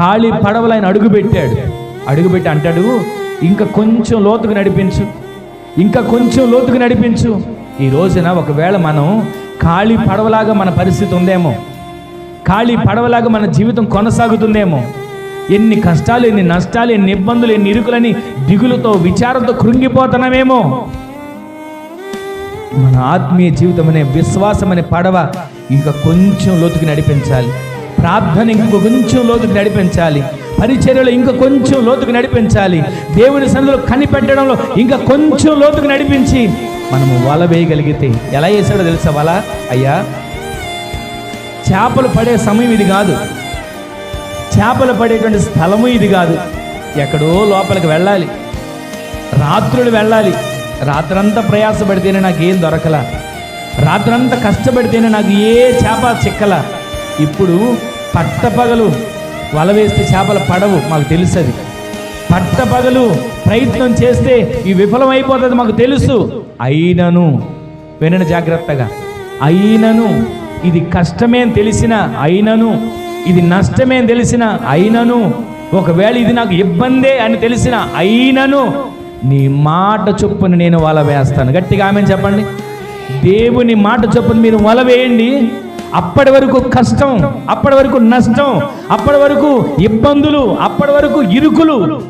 ఖాళీ పడవలు ఆయన అడుగుపెట్టాడు. అడుగుపెట్టి అంటాడు ఇంకా కొంచెం లోతుకు నడిపించు. ఇంకా కొంచెం లోతుకు నడిపించు. ఈ రోజున ఒకవేళ మనం ఖాళీ పడవలాగా మన పరిస్థితి ఉందేమో ఖాళీ పడవలాగా మన జీవితం కొనసాగుతుందేమో ఎన్ని కష్టాలు ఎన్ని నష్టాలు ఎన్ని ఇబ్బందులు ఎన్ని ఇరుకులని దిగులతో విచారంతో కృంగిపోతున్నామేమో. మన ఆత్మీయ జీవితం అనే విశ్వాసం అనే పడవ ఇంకా కొంచెం లోతుకి నడిపించాలి. ప్రార్థన ఇంకొక కొంచెం లోతుకి నడిపించాలి. పరిచర్యలో ఇంకా కొంచెం లోతుకు నడిపించాలి. దేవుని సన్నిధిలో కనిపెట్టడంలో ఇంకా కొంచెం లోతుకు నడిపించి మనము వల వేయగలిగితే ఎలా వేసాడో తెలుసా వల? అయ్యా చేపలు పడే సమయం ఇది కాదు. చేపలు పడేటువంటి స్థలము ఇది కాదు. ఎక్కడో లోపలికి వెళ్ళాలి. రాత్రులు వెళ్ళాలి. రాత్రంతా ప్రయాసపడితేనే నాకు ఏం దొరకల. రాత్రంతా కష్టపడితేనే నాకు ఏ చేప చిక్కల. ఇప్పుడు పట్టపగలు వల వేస్తే చేపలు పడవు మాకు తెలుసది. పట్టపగలు ప్రయత్నం చేస్తే ఈ విఫలమైపోతుంది మాకు తెలుసు. అయినను వినండి జాగ్రత్తగా. అయినను ఇది కష్టమే అని తెలిసిన అయినను ఇది నష్టమే అని తెలిసిన అయినను ఒకవేళ ఇది నాకు ఇబ్బందే అని తెలిసిన అయినను నీ మాట చొప్పున నేను వల వేస్తాను. గట్టిగా ఆమె చెప్పండి. దేవుని మాట చొప్పున మీరు వల వేయండి. అప్పటి వరకు కష్టం అప్పటి వరకు నష్టం అప్పటి వరకు ఇబ్బందులు అప్పటి వరకు ఇరుకులు.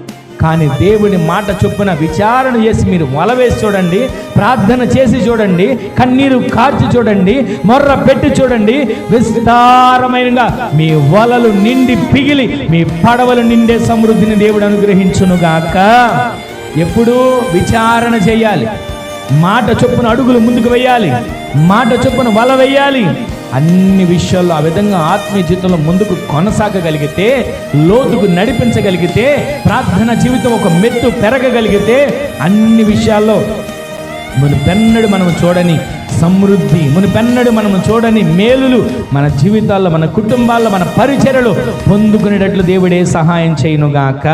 కానీ దేవుని మాట చొప్పున విచారణ చేసి మీరు వల వేసి చూడండి ప్రార్థన చేసి చూడండి కన్నీరు కార్చి చూడండి మొర్ర పెట్టి చూడండి విస్తారమైనగా మీ వలలు నిండి పిగిలి మీ పడవలు నిండే సమృద్ధిని దేవుడు అనుగ్రహించునుగాక. ఎప్పుడూ విచారణ చేయాలి. మాట చొప్పున అడుగులు ముందుకు వేయాలి. మాట చొప్పున వల వేయాలి. అన్ని విషయాల్లో ఆ విధంగా ఆత్మీయ జీవితంలో ముందుకు కొనసాగగలిగితే లోతుకు నడిపించగలిగితే ప్రార్థన జీవితం ఒక మెట్టు పెరగగలిగితే అన్ని విషయాల్లో మన పెన్నడు మనం చూడని సమృద్ధి మునిపెన్నడు మనం చూడని మేలులు మన జీవితాల్లో మన కుటుంబాల్లో మన పరిచర్యలు పొందుకునేటట్లు దేవుడే సహాయం చేయనుగాక.